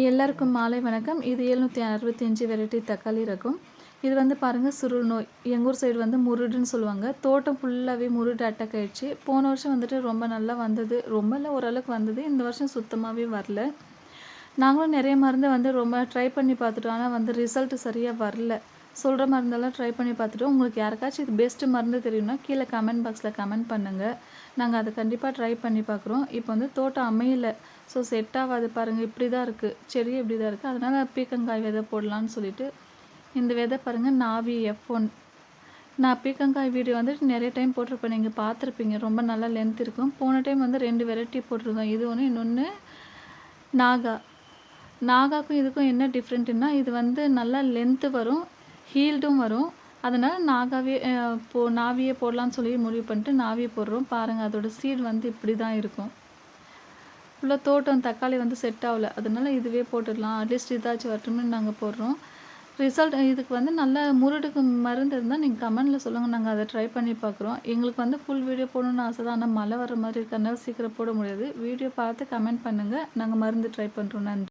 எல்லாருக்கும் மாலை வணக்கம். இது எழுநூற்றி அறுபத்தி அஞ்சு வெரைட்டி தக்காளி இருக்கும் இது வந்து பாருங்கள் சுருள் நோய். எங்கள் ஊர் சைடு வந்து முருடுன்னு சொல்லுவாங்க. தோட்டம் ஃபுல்லாகவே முருடு அட்டாக் ஆகிடுச்சு போன வருஷம் வந்துட்டு ரொம்ப நல்லா வந்தது. ரொம்ப இல்லை ஓரளவுக்கு வந்தது. இந்த வருஷம் சுத்தமாகவே வரல. நாங்களும் நிறைய மருந்து வந்து ரொம்ப ட்ரை பண்ணி பார்த்துட்டோம். ஆனால் வந்து ரிசல்ட்டு சரியாக வரல. சொல்கிற மருந்தெல்லாம் ட்ரை பண்ணி பார்த்துட்டு உங்களுக்கு யாருக்காச்சும் இது பெஸ்ட்டு மருந்து தெரியும்னா கீழே கமெண்ட் பாக்ஸில் கமெண்ட் பண்ணுங்கள் நாங்கள் அதை கண்டிப்பாக ட்ரை பண்ணி பார்க்குறோம். இப்போ வந்து தோட்டம் அமையல. ஸோ செட் ஆகாது பாருங்கள் இப்படி தான் இருக்குது செடி இப்படி தான் இருக்குது அதனால் பீக்கங்காய் விதை போடலான்னு சொல்லிட்டு இந்த விதை பாருங்கள் நாவி எஃப் ஒன் நான் பீக்கங்காய் வீடியோ வந்துட்டு நிறைய டைம் போட்டிருப்பேன். நீங்கள் பார்த்துருப்பீங்க. ரொம்ப நல்லா லென்த் இருக்கும். போன டைம் வந்து ரெண்டு வெரைட்டி போட்டிருக்கோம் இது ஒன்று இன்னொன்று நாகா. நாகாக்கும் இதுக்கும் என்ன டிஃப்ரெண்ட்டுன்னா இது வந்து நல்லா லென்த்து வரும். ஹீல்டும் வரும். அதனால் நாகாவே போ நாவியே போடலான்னு சொல்லி முடிவு பண்ணிட்டு நாவியை போடுறோம். பாருங்கள் அதோட சீட் வந்து இப்படி தான் இருக்கும். ஃபுல்லாக தோட்டம் தக்காளி வந்து செட் ஆகல. அதனால் இதுவே போட்டுடலாம். அட்லீஸ்ட் இதாச்சும் வரட்டும்னு நாங்கள் போடுறோம். ரிசல்ட் இதுக்கு வந்து நல்ல முருடுக்கு மருந்து இருந்தால் நீங்கள் கமெண்டில் சொல்லுங்கள் நாங்கள் அதை ட்ரை பண்ணி பார்க்குறோம். எங்களுக்கு வந்து ஃபுல் வீடியோ போடணுன்னு ஆசை தான். ஆனால் மழை வர மாதிரி இருக்கிறனால சீக்கிரம் போட முடியாது. வீடியோ பார்த்து கமெண்ட் பண்ணுங்கள் நாங்கள் மருந்து ட்ரை பண்ணுறோம் நன்றி.